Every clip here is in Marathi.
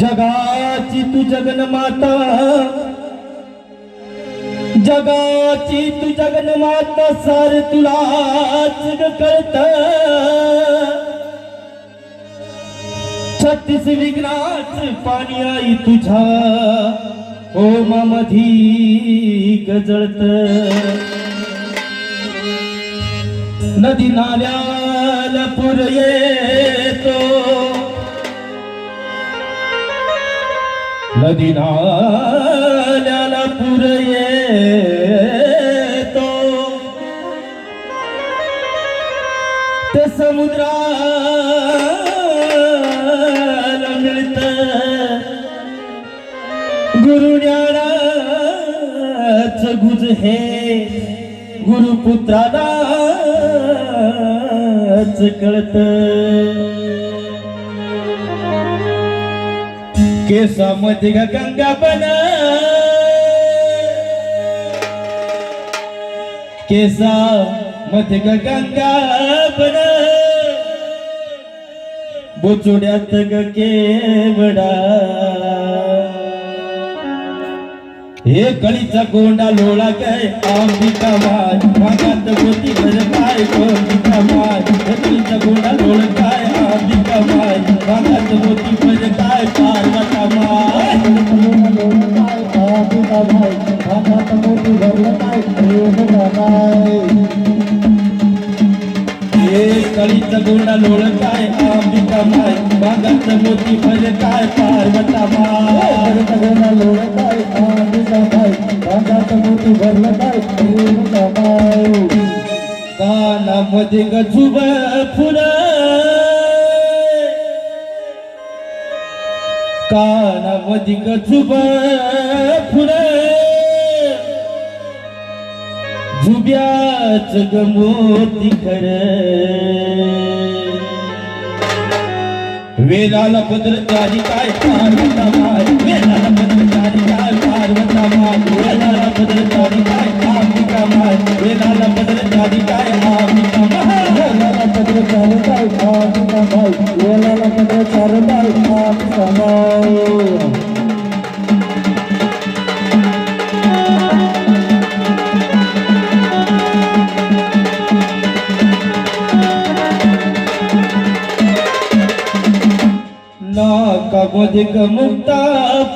जगाची तू जगन्माता. जगाची तू जगन्माता सार तुलाच कळत छत्तीस विघ्नाच पाणी आई तुझ्या ओमामधी हो गजळत नदी नाल्याला पूर येतो. नदी नाल्याला पूर येतो. ते समुद्राला मिळत. गुरुज्ञानाच गुज हे गुरुपुत्राला कळत. केसामध्ये का गंगा बन. केसा मध्ये का गंगा बन. बोचोड्यात ग केवडा. हे कळीचा गोंडा लोळा काय? अंबिका माय मागात मोती भर काय? अंबिका माय हे कळीचा गोंडा लोळा काय? अंबिका माय मागात मोती भर काय? पार्वता माय हे कळीचा गोंडा लोळ काय? अंबिका माय मागात मोती भर काय? पार्वता माय कानामध्ये गजुब फुल। कानामध्ये गजुब फुल। जुब्याच गमोती खर। वेदाला पदर चारी काय वेदाला माय कबोधिक मुक्ता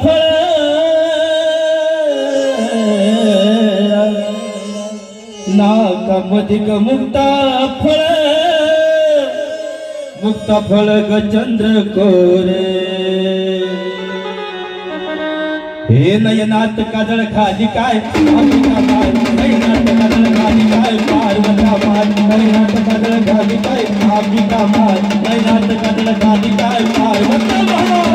फळ ना कबोधिक मुक्ता फळ. मुक्ता फळ ग चंद्र कोरे हे नयनात काजळ खाली काय अंबिका माय नयनात काजळ खाली काय पार्वता माय नयनात काजळ खाली काय अंबिका माय नयनात काजळ खाली काय पार्वता माय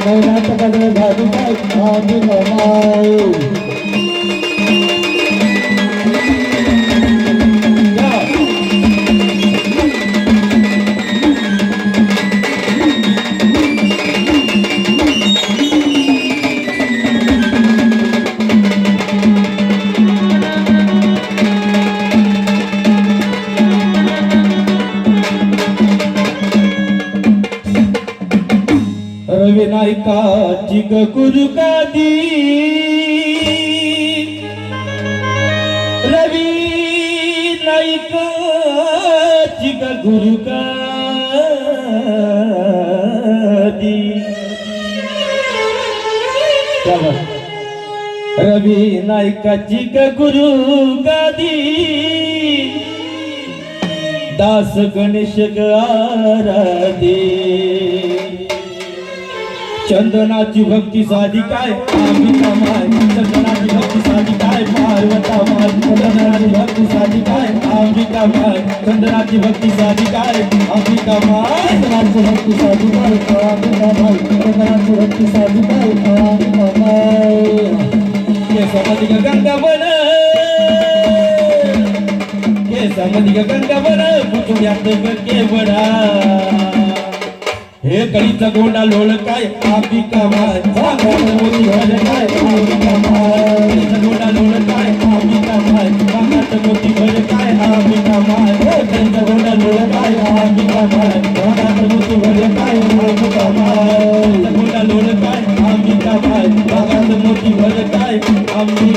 रवी नायकाची ग गुरु गादी रवी नायकाची ग गुरु गादी चला. रवी नायकाची ग गुरु गादी दास गणेश ग आराधी चंदनाची भक्ती साधी काय? अंबिका माय चंदनाची भक्ती साधी काय? पार्वता माय चंदनाची भक्ती साधी काय? अंबिका माय चंदनाची भक्ती साधी काय? अंबिका माय केसामध्ये गंगा बन. केसामध्ये गंगा बन. पुतुड्यात केवडा हे कळीचा गोडा लोळ काय आपी कमाय मोती भर काय आपी कमाय गोंडा लोळ काय आपी कमाय कामात मोती भर काय आपी कमाय कळीचा गोंडा लोळ काय आपी कमाय कामात मोती भर काय आपी कमाय लोळ काय आपी कमाय कामात मोती भर काय आपी